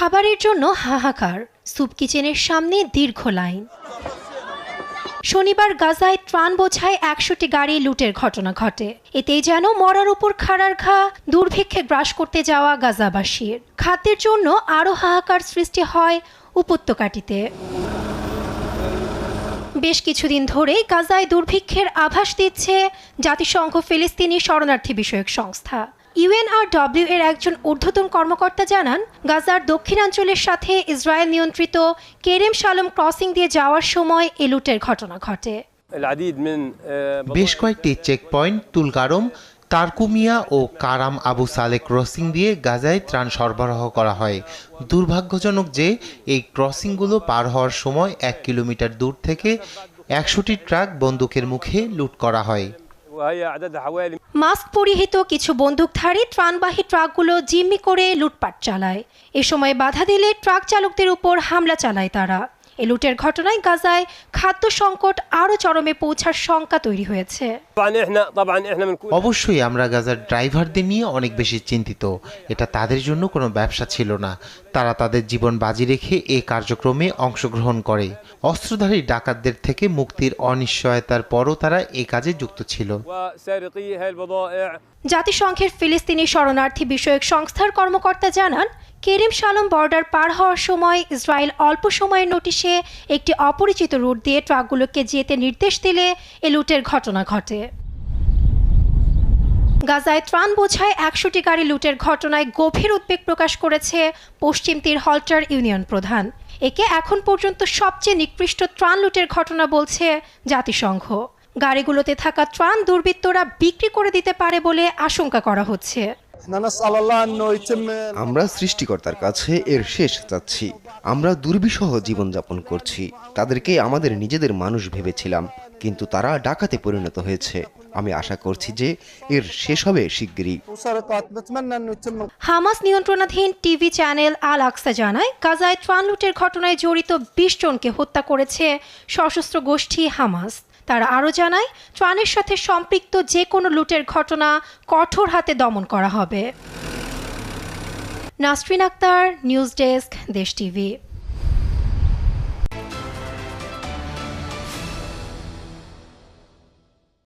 খাবারের জন্য হাহাকার। স্যুপ কিচেনের সামনে দীর্ঘ লাইন। শনিবার গাজায় ত্রাণ বোঝায় একশোটি গাড়ি লুটের ঘটনা ঘটে। এতেই যেন মরার উপর খাড়ার ঘা দুর্ভিক্ষে গ্রাস করতে যাওয়া গাজাবাসীর। খাদ্যের জন্য আরও হাহাকার সৃষ্টি হয় উপত্যকাটিতে। বেশ কিছুদিন ধরে গাজায় দুর্ভিক্ষের আভাস দিচ্ছে জাতিসংঘ ফিলিস্তিনি শরণার্থী বিষয়ক সংস্থা। ইউএনআরডব্লিউ এর একজন ঊর্ধ্বতন কর্মকর্তা জানান গাজার দক্ষিণাঞ্চলের সাথে ইসরায়েল নিয়ন্ত্রিত কেরেম শালম ক্রসিং দিয়ে যাওয়ার সময় এ লুটের ঘটনা ঘটে। বেশ কয়েকটি চেকপয়েন্ট তুলকারম তারকুমিয়া ও কারাম আবু সালে ক্রসিং দিয়ে গাজায় ত্রাণ সরবরাহ করা হয়। দুর্ভাগ্যজনক যে এই ক্রসিংগুলো পার হওয়ার সময় এক কিলোমিটার দূর থেকে একশোটি ট্রাক বন্দুকের মুখে লুট করা হয়। মাস্ক পরিহিত কিছু বন্দুকধারী ত্রাণবাহী ট্রাকগুলো জিম্মি করে লুটপাট চালায়। এ সময় বাধা দিলে ট্রাক চালকদের উপর হামলা চালায় তারা। এ লুটের ঘটনায় গাজায় খাদ্য সংকট আরও চরমে পৌঁছার শঙ্কা তৈরি হয়েছে। অবশ্যই আমরা গাজার ড্রাইভারদের নিয়ে অনেক বেশি চিন্তিত। এটা তাদের জন্য কোনো ব্যবসা ছিল না। তারা তাদের জীবন বাজি রেখে এ কার্যক্রমে অংশগ্রহণ করে। অস্ত্রধারী ডাকাতদের থেকে মুক্তির অনিশ্চয়তার পরও তারা এ কাজে যুক্ত ছিল। জাতিসংঘের ফিলিস্তিনি শরণার্থী বিষয়ক সংস্থার কর্মকর্তা জানান কেরিম শালম বর্ডার পার হওয়ার সময় ইসরায়েল অল্প সময়ের নোটিশে একটি অপরিচিত রুট দিয়ে ট্রাকগুলোকে যেতে নির্দেশ দিলে এ লুটের ঘটনা ঘটে। গাজায় ত্রাণ বোঝায় একশোটি গাড়ি লুটের ঘটনায় গভীর উদ্বেগ প্রকাশ করেছে পশ্চিম তীর হল্টার ইউনিয়ন প্রধান। একে এখন পর্যন্ত সবচেয়ে নিকৃষ্ট ত্রাণ লুটের ঘটনা বলছে জাতিসংঘ। গাড়িগুলোতে থাকা ত্রাণ দুর্বৃত্তরা বিক্রি করে দিতে পারে বলে আশঙ্কা করা হচ্ছে। আমরা সৃষ্টিকর্তার কাছে এর শেষ চাচ্ছি। আমরা দুর্বিষহ জীবনযাপন করছি। তাদেরকে আমাদের নিজেদের মানুষ ভেবেছিলাম, কিন্তু তারা ডাকাতে পরিণত হয়েছে। আমি আশা করছি যে এর শেষ হবে শিগগিরই। হামাস নিয়ন্ত্রণাধীন টিভি চ্যানেল আল আকসা জানায়, গাজায় ত্রাণ লুটের ঘটনায় জড়িত বিশ জনকে হত্যা করেছে সশস্ত্র গোষ্ঠী হামাস। তারা আরও জানায়, ত্রাণের সাথে সম্পৃক্ত যে কোনো লুটের ঘটনা কঠোর হাতে দমন করা হবে। Nasrin Akter, news desk, Desh TV.